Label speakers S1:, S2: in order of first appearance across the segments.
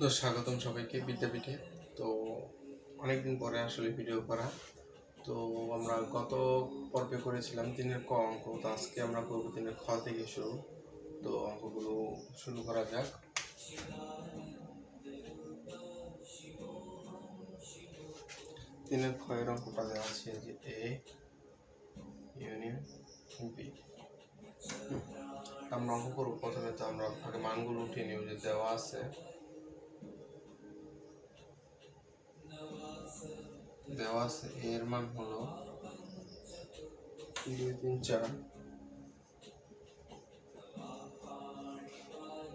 S1: তো স্বাগতম সবাইকে বিদ্যাপীঠে। তো অনেকদিন পরে আসলে ভিডিও করা। তো আমরা গত পর্বে করেছিলাম দিনের ক অঙ্ক। তো আজকে আমরা করব দিনের খ থেকে শুরু। তো অঙ্কগুলো শুরু করা যাক। দিনের ক্ষয়ের অঙ্কটা দেওয়া আছে যে এ ইউনিয়ন বি আমরা অঙ্ক করব প্রথমে। তো আমরা মানগুলো উঠিয়ে নিব যে দেওয়া আছে। দেওয়া আছে। এর মান হলো দুই তিন চার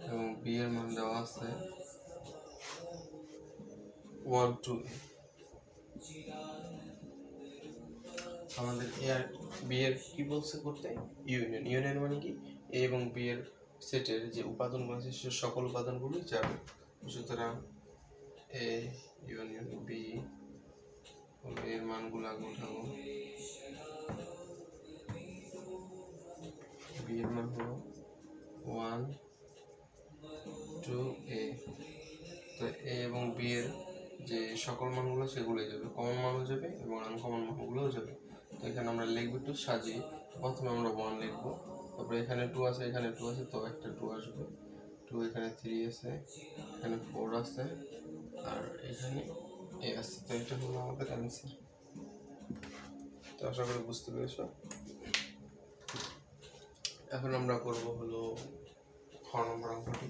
S1: এবং বি এর মান দেওয়া আছে ওয়ান টু আমাদের এ আর বি এর কি বলছে করতে? ইউনিয়ন ইউনিয়ন মানে কি? এ এবং বি এর সেটের যে উপাদানগুলো আছে, সে সকল উপাদানগুলোই যাবে। সুতরাং এ ইউনিয়ন বি এর মানগুলো আগে উঠাবো বি এর মান হলো ওয়ান টু এ তো এ এবং বি এর যে সকল মানগুলো, সেগুলোই যাবে। কমন মানও যাবে এবং আনকমন মানগুলোও যাবে। তো এখানে আমরা লিখব একটু সাজিয়ে। প্রথমে আমরা ওয়ান লিখব। তারপরে এখানে টু আছে, এখানে টু আছে, তো একটা টু আসবে। টু এখানে থ্রি আছে, এখানে ফোর আছে, আর এখানে এ আছে তো এটা হলো আমাদের অ্যান্সার তো আশা করি বুঝতে পেরেছ? এখন আমরা করব হলো খ নম্বর অঙ্কটি।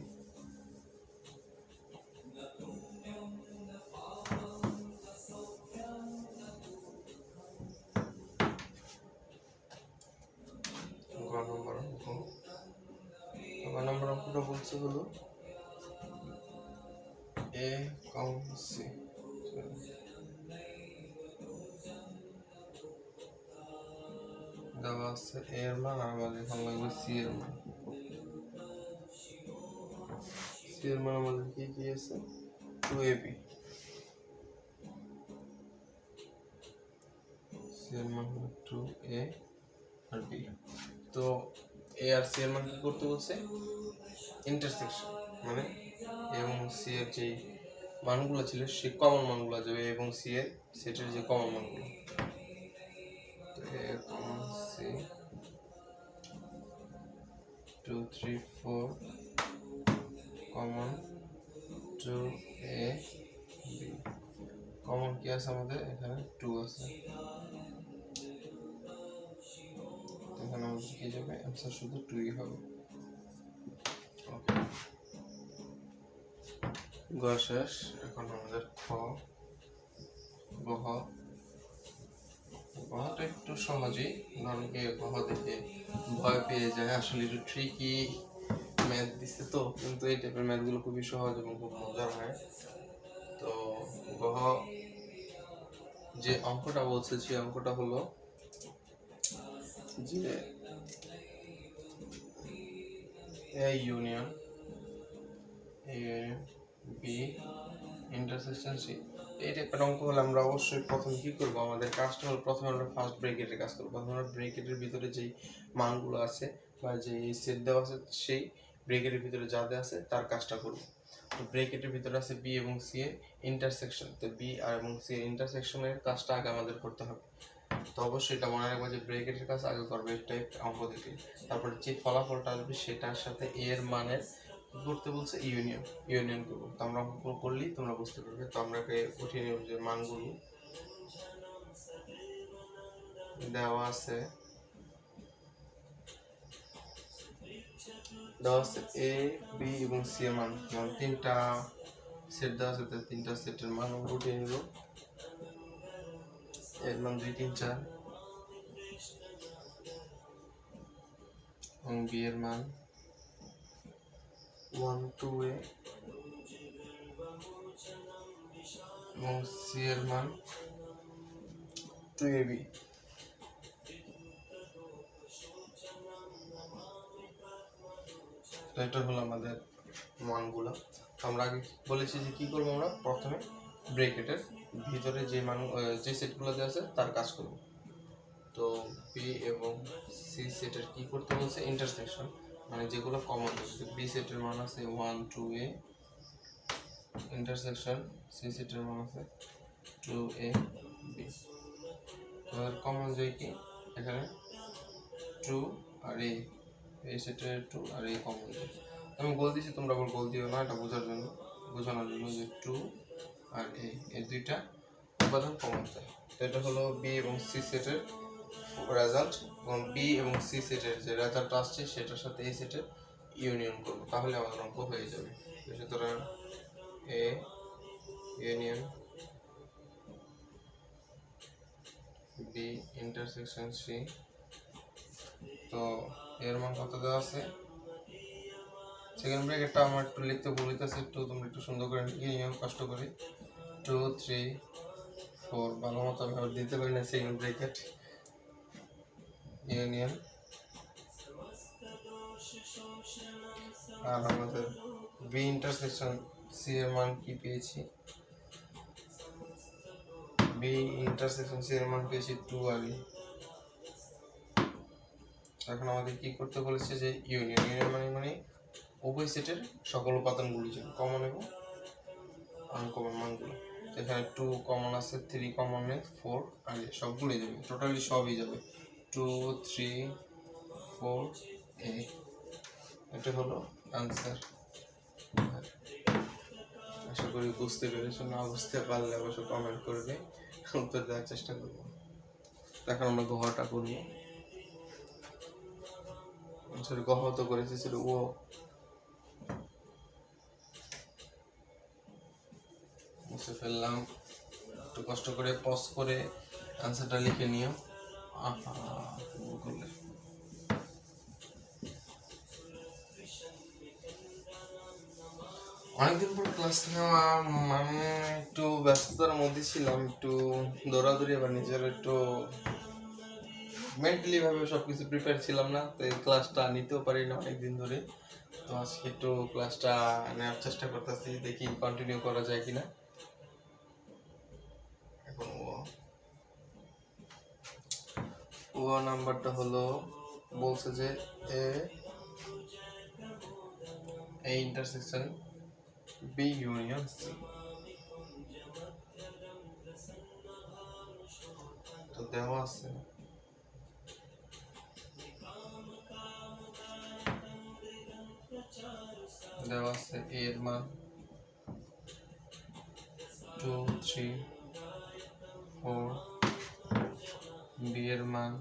S1: নম্বর অঙ্কটা বলছে হলো, এ, কম, সি। দেওয়া আছে এর মান আমাদের এখন লাগবে সি এর মান। সি এর মান আমাদের কি কি আছে? টু এ বি সি এর মান হলো টু এ আর বি তো এ আর সি এর মান কি করতে বলছে? ইন্টারসেকশন মানে এবং সি এর যে মানগুলো ছিল, সে কমন মানগুলো যাবে এবং সি এর, সেটার যে কমন মানগুলো। Common C two three four common two A common কি আছে আমাদের? এখানে টু আছে। এখানে আমাদের কি যাবে? অ্যান্সার শুধু টুই হবে। গ শেষ, এখন আমাদের খ গহ গহটা একটু সহজেই অনেকে গহ দেখে ভয় পেয়ে যায়। আসলে একটু ট্রিকি ম্যাথ দিচ্ছে তো, কিন্তু এই টাইপের ম্যাথগুলো খুবই সহজ এবং খুব মজার হয়। তো গহ যে অঙ্কটা বলছে, সেই অঙ্কটা হলো যে A union A union B intersection C এই টাইপের অঙ্ক হলে আমরা অবশ্যই প্রথম কি করব? আমাদের কাজটা হলো প্রথমে আমরা ফার্স্ট ব্রেকেটের কাজ করব। প্রথমে আমরা ব্রেকেটের ভিতরে যেই মানগুলো আছে বা যে সেট দেওয়া আছে, সেই ব্রেকেটের ভিতরে যা দেওয়া আছে, তার কাজটা করব। তো ব্রেকেটের ভিতরে আছে বি এবং সি এর ইন্টারসেকশন তো বি আর এবং সি এর ইন্টারসেকশনের কাজটা আগে আমাদের করতে হবে। তো অবশ্যই এটা মনে রাখব যে ব্রেকেটের কাজ আগে করবে টাইপ অঙ্ক থেকে। তারপরে যে ফলাফলটা আসবে, সেটার সাথে এর মানের করতে বলছে ইউনিয়ন ইউনিয়ন করব তো আমরা অঙ্ক করলেই তোমরা বুঝতে পারবে। তো আমরা উঠিয়ে নেব যে মানগুলো দেওয়া আছে। দেওয়া আছে এ বি এবং সি এর মান। তিনটা সেট দেওয়া আছে তিনটা সেটের মান উঠিয়ে নিব। এর মান দুই, তিন, চার। এবং বি এর মান। ওয়ান টু এ এবং সি এর মান টু এ বি এটা হলো আমাদের মানগুলো। আমরা আগে বলেছি যে কি করব আমরা? প্রথমে ব্রেকেটের ভিতরে যে মান যে সেটগুলো দেওয়া আছে তার কাজ করব। তো বি এবং সি সেটের কি করতে বলছে? ইন্টারসেকশন মানে যেগুলো কমন বি সেটের মান আছে one two A intersection C সেটের মান আছে টু এ বি আমাদের কমন যায় কি? এখানে টু আর এ এই সেটের টু আর এ কমন যায় আমি বল দিছি তোমরা আবার বল দিও না, এটা বোঝার জন্য। বোঝানোর জন্য যে টু আর এ এই দুইটা উপাদান কমন যায় তো এটা হলো বি এবং সি সেটের রেজাল্ট এবং বি এবং সি সেটের যে রেজাল্ট আসছে, সেটার সাথে এই সেটের ইউনিয়ন করব। তাহলে আমাদের অঙ্ক হয়ে যাবে। সুতরাং A union B intersection C তো এর মান কত দেওয়া আছে? সেকেন্ড ব্র্যাকেটটা আমার একটু লিখতে বলিতেছে একটু তোমরা একটু সুন্দর করে নিও, কষ্ট করে। টু থ্রি ফোর ভালো মতো আমি দিতে পারি না সেকেন্ড ব্র্যাকেট ইউনিয়ন। আর আমাদের বি ইন্টারসেকশন সি এর মান কি পেয়েছি? বি ইন্টারসেকশন সি এর মান পেয়েছি টু আর এখন আমাদের কি করতে বলেছে যে ইউনিয়ন ইউনিয়ন মানে মানে উভয় সেটের সকল উপাদানগুলি যাবে কমন এবং আনকমন মানগুলো। এখানে টু কমন আছে থ্রি কমন নেই ফোর আর সবগুলোই যাবে। টোটালি সবই যাবে। টু থ্রি ফোর এ এটা হলো আনসার আশা করি বুঝতে পেরেছ। না বুঝতে পারলে অবশ্য কমেন্ট করবে উত্তর দেওয়ার চেষ্টা করব। এখন আমরা গহটা করব সরি গহ তো করেছি ছিল ও। মুছে ফেললাম। একটু কষ্ট করে পজ করে আনসারটা লিখে নিও। অনেকদিন পর ক্লাস নেওয়া মানে একটু ব্যস্ততার মধ্যে ছিলাম, একটু দৌড়াদৌড়ি, আবার নিজের একটু মেন্টালি ভাবে সবকিছু প্রিপেয়ার ছিলাম না, তো এই ক্লাসটা নিতেও পারি না অনেকদিন ধরে। তো আজকে একটু ক্লাসটা নেওয়ার চেষ্টা করতেছি, দেখি কন্টিনিউ করা যায় কিনা। ও নাম্বারটা হলো, বলছে যে A A intersection B union তো দেওয়া আছে। দেওয়া আছে a এর মান। টু থ্রি ফোর বি এর মান।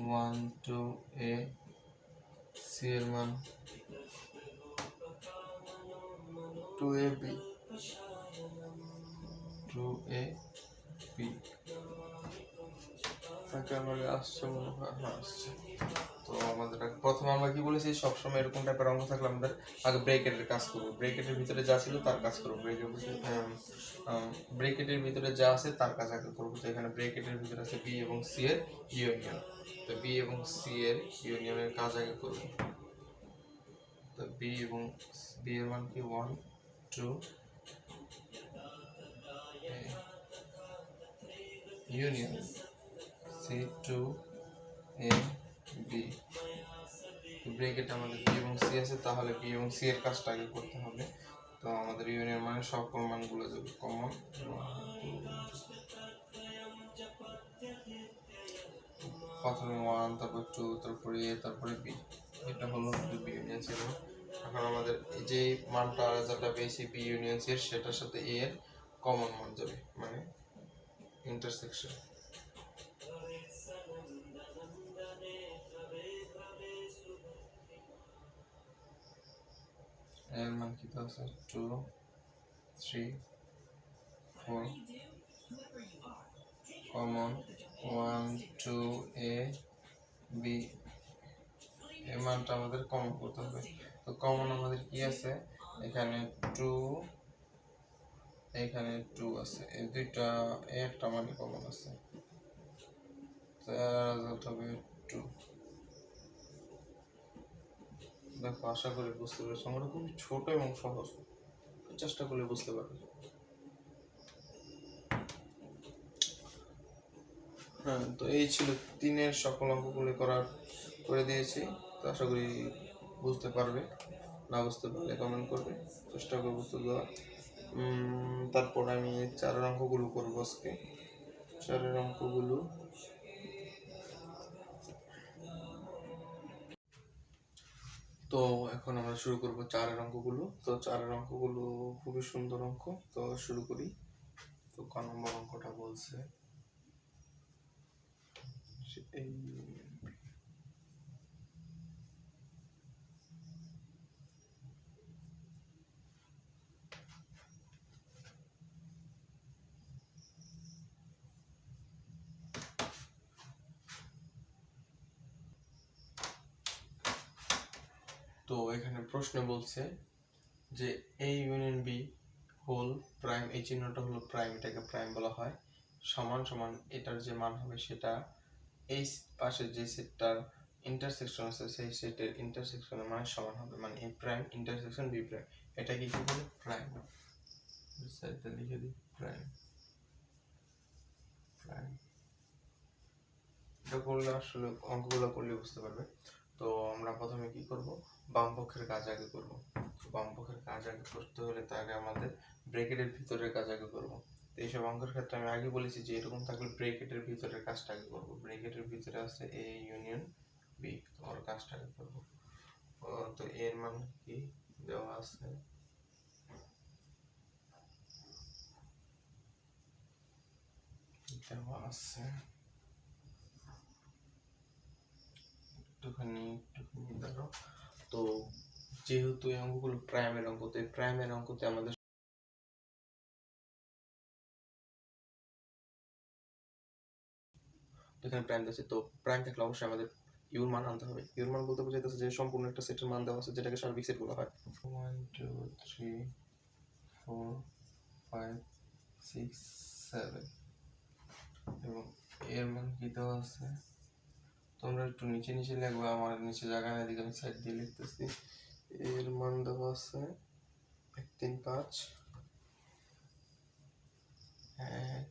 S1: ওয়ান, টু, এ, সি এর মান। Two A B. Two A B. তাকে আমাদের আসছে মনে হয় হ্যাঁ আসছে। তো আমাদের প্রথমে আমরা কি বলেছি, সবসময় এরকম টাইপের অঙ্ক থাকলে আমাদের আগে ব্রেকেটের কাজ করব। ব্রেকেটের ভিতরে যা ছিল তার কাজ করব। ব্রেকের ব্রেকেটের ভিতরে যা আছে তার কাজ আগে করব। তো এখানে ব্রেকেটের ভিতরে আছে বি এবং সি এর ইউনিয়ন তো বি এবং সি এর ইউনিয়নের কাজ আগে করব তো বি এবং বি এর মান কি? One two union C two A B bracket আমাদের বি এবং সি আছে, তাহলে বি এবং সি এর কাজটা আগে করতে হবে। তো আমাদের ইউনিয়ন মানে সকল মানগুলো যাবে কমন প্রথমে ওয়ান তারপর টু তারপরে এ তারপরে বি এটা হলো বি ইউনিয়ন ছিল। এখন আমাদের যে মানটা যেটা পেয়েছি বি ইউনিয়ন সি সেটার সাথে এ এর কমন মান যাবে মানে ইন্টারসেকশন এর মান কি আছে? Two three four common one, two, A, B, এর মানটা আমাদের কমন করতে হবে। তো কমন আমাদের কি আছে? এখানে টু এখানে টু আছে। এই দুইটা একটা মানে কমন আছে। দেখো, আশা করি বুঝতে পেরেছ। আমরা খুব ছোট এবং সহজ। চেষ্টা করলে বুঝতে পারবে। হ্যাঁ তো এই ছিল তিনের সকল অঙ্কগুলি করার করে দিয়েছি। তো আশা করি বুঝতে পারবে না বুঝতে পারলে কমেন্ট করবে। চেষ্টা করব দেওয়ার। উম, তারপর আমি চারের অঙ্কগুলো করব আজকে। চারের অঙ্কগুলো। তো এখন আমরা শুরু করব চারের অঙ্কগুলো। তো চারের অঙ্কগুলো খুবই সুন্দর অঙ্ক। তো শুরু করি। তো ক নম্বর অঙ্কটা বলছে। তো এখানে প্রশ্ন বলছে যে A union B whole prime এই চিহ্নটা হলো প্রাইম এটাকে প্রাইম বলা হয়। সমান সমান এটার যে মান হবে সেটা এই পাশে যে সেটটার ইন্টারসেকশন আছে, সেই সেটের ইন্টারসেকশনের মানে সমান হবে। মানে A prime intersection B prime এটা কি বলে? প্রাইম সাইডটা লিখে দিই। প্রাইম প্রাইম এটা করলে আসলে অঙ্কগুলো করলে বুঝতে পারবে। তো আমরা প্রথমে কি করব? বাম পক্ষের কাজ আগে করব। বাম পক্ষের কাজ আগে করতে হলে তার আগে আমাদের ব্রেকেটের ভিতরের কাজ আগে করব। এইসব অঙ্কের ক্ষেত্রে আমি আগে বলেছি যে এরকম থাকলে ব্রেকেটের ভিতরের কাজটা আগে করব। ব্রেকেটের ভিতরে আছে এ ইউনিয়ন বি ওর কাজটা আগে করব। তো এর মান কি দেওয়া আছে? দেওয়া আছে। একটুখানি একটুখানি দাঁড়াও। তো যেহেতু এই অঙ্কগুলো প্রাইমের অঙ্ক, তো এই প্রাইমের অঙ্কতে আমাদের এখানে প্রাইম আছে। তো প্রাইম থাকলে অবশ্যই আমাদের ইউর মান আনতে হবে। ইউর মান বলতে বোঝাইতেছে যে সম্পূর্ণ একটা সেটের মান দেওয়া আছে, যেটাকে সার্বিক সেট বলা হয়। One two three four five six seven এবং এর মান কি দেওয়া আছে? তোমরা একটু নিচে নিচে লিখবে, আমার নিচে জায়গা নেই দিকে আমি সাইড দিয়ে লিখতেছি। এর মান দেওয়া আছে এক, তিন, পাঁচ। এক,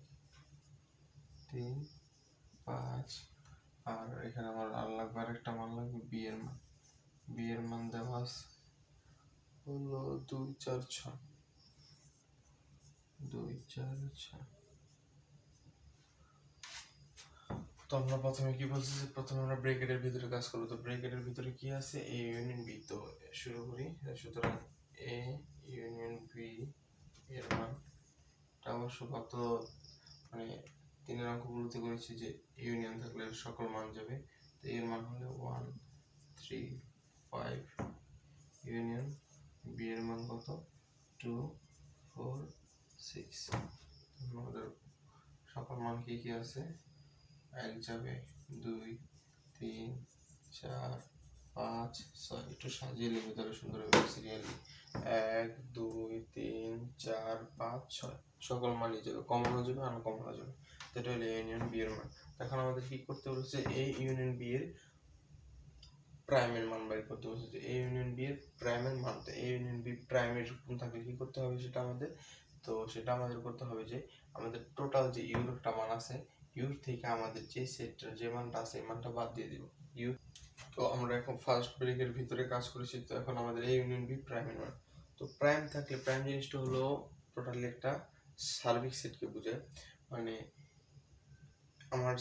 S1: তিন পাঁচ। আর এখানে আমার আর লাগবে আরেকটা মান লাগবে বি এর মান। বি এর মান দেওয়া আছে হলো দুই চার ছয়। দুই চার ছয়। তো আমরা প্রথমে কি বলছি যে প্রথমে আমরা ব্রেকেটের ভিতরে কাজ করব। তো ব্রেকেটের ভিতরে কি আছে? এ ইউনিয়ন বি তো শুরু করি। সুতরাং এ ইউনিয়ন বি এর মান এটা অবশ্য কত? মানে তিনের অঙ্কগুলোতে করেছি যে ইউনিয়ন থাকলে সকল মান যাবে। তো এর মান হলো one three five union B এর মান কত? টু ফোর সিক্স আমাদের সকল মান কি কি আছে? এক যাবে, দুই, তিন, চার, পাঁচ, ছয়। একটু সাজিয়ে লিখবে তাহলে সুন্দর সিরিয়ালি এক, দুই, তিন, চার, পাঁচ, ছয়। সকল মানই যাবে। কমানো যাবে আর কমানো যাবে। তো হলো ইউনিয়ন বি এর মান। এখন আমাদের কি করতে বলেছে? এই ইউনিয়ন বি এর প্রাইমের মান বের করতে বলেছে। এই ইউনিয়ন বি এর প্রাইমের মান, তো এই ইউনিয়ন বি প্রাইমের রূপম থাকলে কি করতে হবে সেটা আমাদের? তো সেটা আমাদের করতে হবে যে, আমাদের টোটাল যে ইউর একটা মান আছে ইউর থেকে আমাদের যে সেটটার যে মানটা আছে, এই মানটা বাদ দিয়ে দিব। ইউ তো আমরা এখন ফার্স্ট ব্রেকের ভিতরে কাজ করেছি, তো এখন আমাদের এই ইউনিয়ন বি প্রাইমের মান। তো প্রাইম থাকলে প্রাইম জিনিসটা হলো টোটালি একটা সার্বিক সেটকে বোঝায়। মানে আমার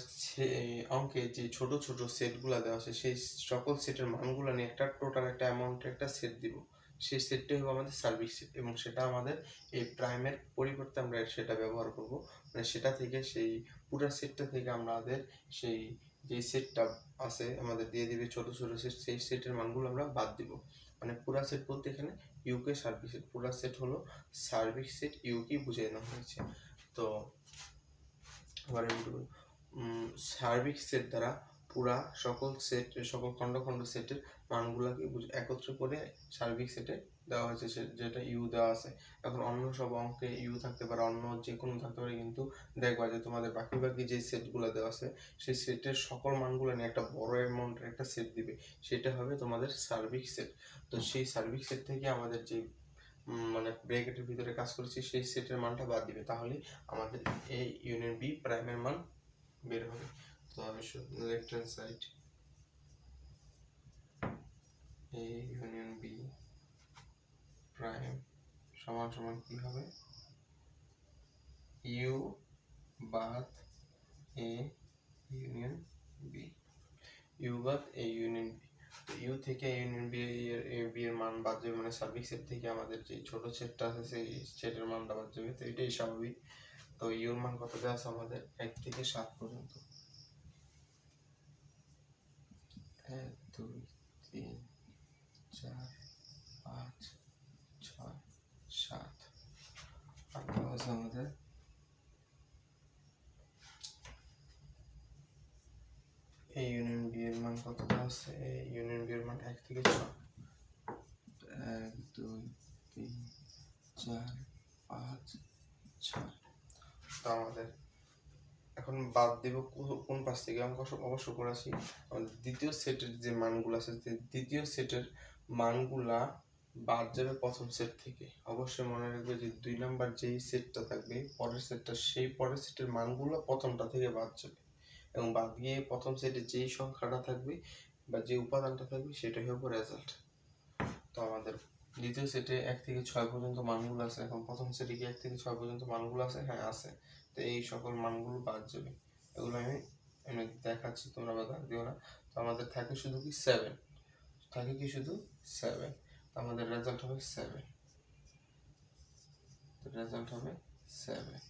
S1: অঙ্কে যে ছোট ছোট সেটগুলো দেওয়া আছে, সেই সকল সেটের মানগুলো নিয়ে একটা টোটাল একটা অ্যামাউন্টের একটা সেট দিব। সেই সেটটাই হবে আমাদের সার্ভিস সেট এবং সেটা আমাদের এই প্রাইমের পরিবর্তে আমরা সেটা ব্যবহার করব। মানে সেটা থেকে সেই পুরো সেটটা থেকে আমাদের সেই যে সেটটা আছে, আমাদের দিয়ে দিবে ছোট ছোট সেট সেই সেটের মানগুলো আমরা বাদ দিব। মানে পুরা সেট বলতে এখানে ইউকে সার্ভিস সেট পুরা সেট হলো সার্ভিস সেট ইউকে বুঝানো হয়েছে। তো, এবার সার্বিক সেট দ্বারা পুরা সকল সেট সকল খণ্ড খণ্ড সেটের মানগুলোকে একত্র করে সার্বিক সেটে দেওয়া হয়েছে। সে- যেটা ইউ দেওয়া আছে। এখন অন্য সব অঙ্কে ইউ থাকতে পারে, অন্য যে কোনো থাকতে পারে, কিন্তু দেখবা যে তোমাদের বাকি বাকি যে সেটগুলো দেওয়া আছে, সেই সেটের সকল মানগুলো নিয়ে একটা বড় অ্যামাউন্টের একটা সেট দিবে। সেটা হবে তোমাদের সার্বিক সেট তো সেই সার্বিক সেট থেকে আমাদের যে মানে ব্র্যাকেটের ভিতরে কাজ করেছি, সেই সেটের মানটা বাদ দিবে। তাহলে আমাদের এই ইউনিয়ন বি প্রাইমের মান বের হবে। তো আমি left hand side A union B সমান সমান কি হবে? ইউ বাদ এ ইউনিয়ন বি ইউ বাদ এ ইউনিয়ন বি ইউ থেকে ইউনিয়ন বি এর বি এর মান বাদ যাবে মানে সার্বিক সেট থেকে আমাদের যে ছোট সেটটা আছে, সেই সেটের মানটা বাদ যাবে। তো এটাই স্বাভাবিক। তো ইউর মান কত দেওয়া আছে আমাদের? এক থেকে সাত পর্যন্ত। এক, দুই, তিন, চার, পাঁচ, ছয়, সাত। আর দেওয়া আছে আমাদের? এই ইউনিয়ন বি এর মান কত দেওয়া আছে? এই ইউনিয়ন বি এর মান এক থেকে ছয়। এক, দুই, তিন, চার, পাঁচ, ছয় তো আমাদের। এখন বাদ দেব কোন পাশ থেকে? অঙ্ক অবশ্য- করেছি আমাদের দ্বিতীয় সেটের যে মানগুলো আছে দ্বিতীয় সেটের মানগুলা বাদ যাবে প্রথম সেট থেকে। অবশ্যই মনে রাখবে যে দুই নাম্বার যেই সেটটা থাকবে, পরের সেটটা, সেই পরের সেটের মানগুলো প্রথমটা থেকে বাদ যাবে। এবং বাদ গিয়ে প্রথম সেটে যেই সংখ্যাটা থাকবে বা যে উপাদানটা থাকবে, সেটাই হবে রেজাল্ট তো আমাদের দ্বিতীয় সেটে এক থেকে ছয় পর্যন্ত মানগুলো আছে। এখন প্রথম সেটে কি এক থেকে ছয় পর্যন্ত মানগুলো আছে? হ্যাঁ আছে। তো এই সকল মানগুলো বাদ যাবে। এগুলো আমি আমি দেখাচ্ছি, তোমরা বা দাগ দিও না। তো আমাদের থাকে শুধু কি? সেভেন থাকে কি শুধু? সেভেন তো আমাদের রেজাল্ট হবে সেভেন রেজাল্ট হবে সেভেন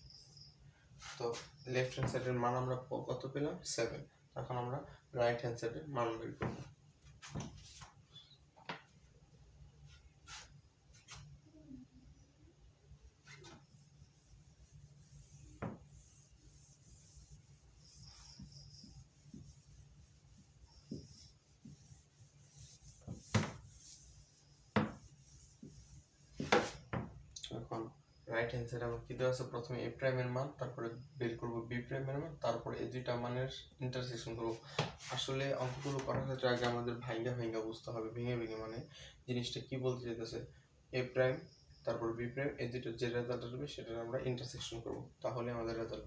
S1: তো লেফট হ্যান্ড সাইডের মান আমরা কত পেলাম? সেভেন এখন আমরা রাইট হ্যান্ড সাইডের মান বের করব এখন রাইট হ্যান্ড সাইডে আমার কি দেওয়া আছে? প্রথমে এ প্রাইমের মান, তারপরে বের করব বি প্রাইমের মান, তারপরে এই দুইটা মানের ইন্টারসেকশন করব। আসলে অঙ্কগুলো করার ক্ষেত্রে আগে আমাদের ভাইঙ্গা ভাঙ্গা বুঝতে হবে, ভেঙে ভেঙে মানে জিনিসটা কি বলতে চাইতেছে? এ প্রাইম তারপর বি প্রাইম এই দুটো যে রেজাল্ট আসবে সেটা আমরা ইন্টারসেকশন করব। তাহলে আমাদের রেজাল্ট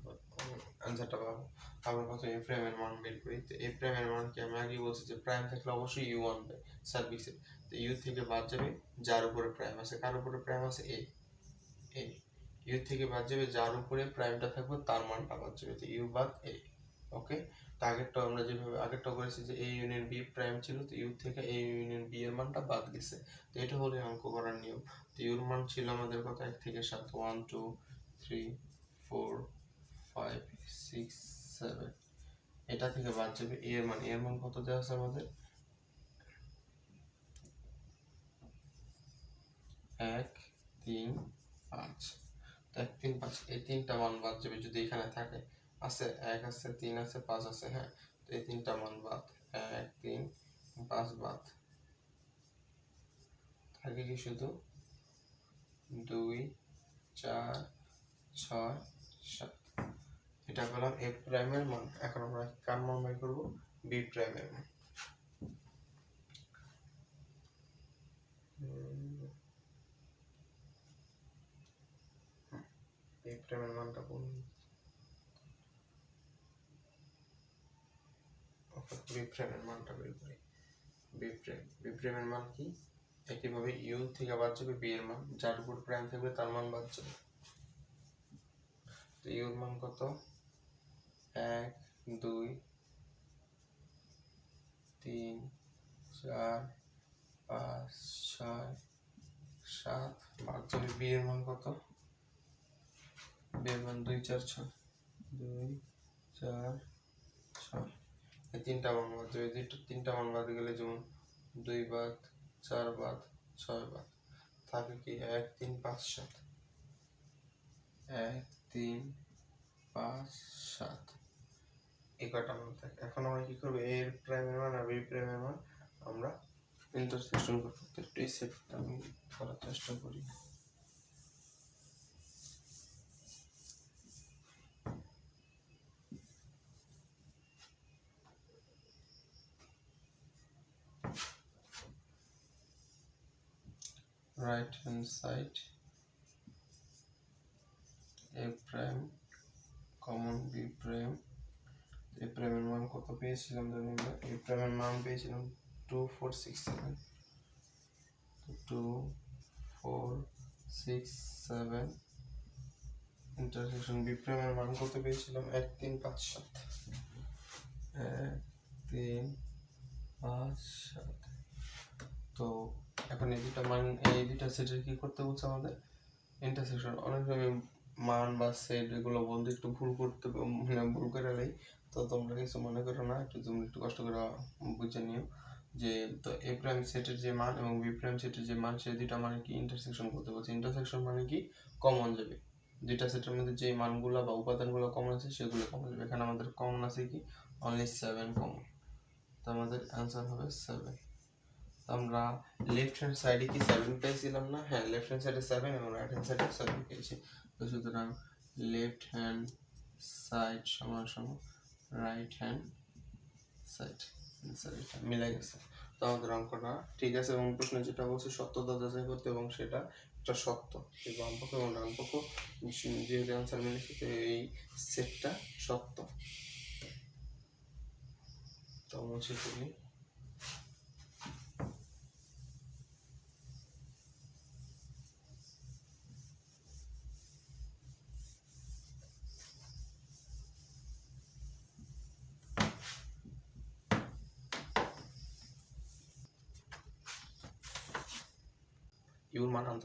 S1: অ্যান্সারটা পাবো। আমরা প্রথমে এ প্রাইমের মান বের করি। তো এ প্রাইমের মান কি আমি আগেই বলছি যে প্রাইম থাকলে অবশ্যই ইউ ওয়ান আনবে সার্ভিসে তো ইউ থেকে বাদ যাবে, যার উপরে প্রাইম আছে, কার উপরে প্রাইম আছে? এ এ, ইউ থেকে বাদ যাবে, যার উপরে প্রাইমটা থাকবে, তার মানটা বাদ যাবে, তো ইউ বাদ এ, ওকে? তো আগেরটা আমরা যেভাবে, আগেরটা করেছি যে এ ইউনিয়ন বি প্রাইম ছিল, তো ইউ থেকে এ ইউনিয়ন বি এর মানটা বাদ গেছে। তো এটা হলো অঙ্ক করার নিয়ম। তো ইউর মান ছিল আমাদের কত? এক থেকে সাত। One, two, three, four, five, six, seven. এটা থেকে বাদ যাবে এ এর মান। এর মান কত দেওয়া আছে আমাদের? এক, তিন পাঁচ। এক তিন পাঁচ, এই তিনটা মান বাদ যাবে যদি এখানে থাকে। আছে এক আছে, তিন আছে, পাঁচ আছে হ্যাঁ? তো এই তিনটা মান বাদ, এক, তিন, পাঁচ বাদ। থাকে কি শুধু? দুই, চার, ছয়, সাত। এটা পেলাম এ প্রাইমের মান এখন আমরা কার মান বের করব? বি প্রাইমের মান প্রাইমের মানটা কোন বি প্রাইমের মানটা বের করি। বি প্রাইম মান কি? একইভাবে ইউ থেকে বাদ যাবে বি এর মান। যার উপর প্রাইম থাকবে তার মান বাদ যাবে। তো ইউর মান কত? এক, দুই, তিন, চার, পাঁচ, ছয়, সাত। বাদ যাবে বি এর মান কত? বি এর মান দুই চার ছয় দুই চার ছয় এই তিনটা মান বাদ যাবে দুইটা তিনটা মান বাদ গেলে যেমন দুই বাদ, চার বাদ, ছয় বাদ। থাকে কি এক, তিন, পাঁচ, সাত। এক, তিন, পাঁচ, সাত। এই কয়টা মান থাকে? এখন আমরা কি করব? এর প্রাইমের মান আর বি প্রাইমের মান আমরা ইন্টারসেকশন করব। একটু এই সেটটা আমি করার চেষ্টা করি। Right hand side, a prime, common b prime. A prime এর মান কত পেয়েছিলাম জানি না। A prime এর মান পেয়েছিলাম two four six seven two four six seven intersection B মান কত পেয়েছিলাম? এক, তিন, পাঁচ, সাত। এক, তিন, পাঁচ, সাত। তো এখন এই দুটা মান এই দুটা সেটের কি করতে বলছে আমাদের? ইন্টারসেকশন অনেক সময় মান বা সেট এগুলো বলতে একটু ভুল করতে মানে ভুল করে নেই। তো তোমরা কিছু মনে করো না, একটু তুমি একটু কষ্ট করে বুঝে নিও যে, তো এ প্রাইম সেটের যে মান এবং বি প্রাইম সেটের যে মান সে দুটা মানে কি ইন্টারসেকশন করতে বলছে? ইন্টারসেকশন মানে কি? কমন যাবে। দুইটা সেটের মধ্যে যে মানগুলো বা উপাদানগুলো কমন আছে, সেগুলো কমন যাবে। এখানে আমাদের কমন আছে কি? অনলি সেভেন কমন তো আমাদের অ্যান্সার হবে সেভেন আমরা লেফট হ্যান্ড সাইডে কি সেভেন পেয়েছিলাম না? হ্যাঁ লেফট হ্যান্ড সাইডে সেভেন এবং রাইট হ্যান্ড সাইডে সেভেন পেয়েছি। তো সুতরাং লেফট হ্যান্ড সাইড সমান সমান রাইট হ্যান্ড সাইড এটা মিলে গেছে। তো আমাদের অঙ্কটা ঠিক আছে এবং প্রশ্নে যেটা বলছে, সত্যতা যাচাই করতে এবং সেটা এটা সত্য। এই বাম এবং ডান পক্ষ যেহেতু অ্যান্সার মিলেছে তো এই সেটটা সত্য। তো মুছে তুলি ইউর মান আনতে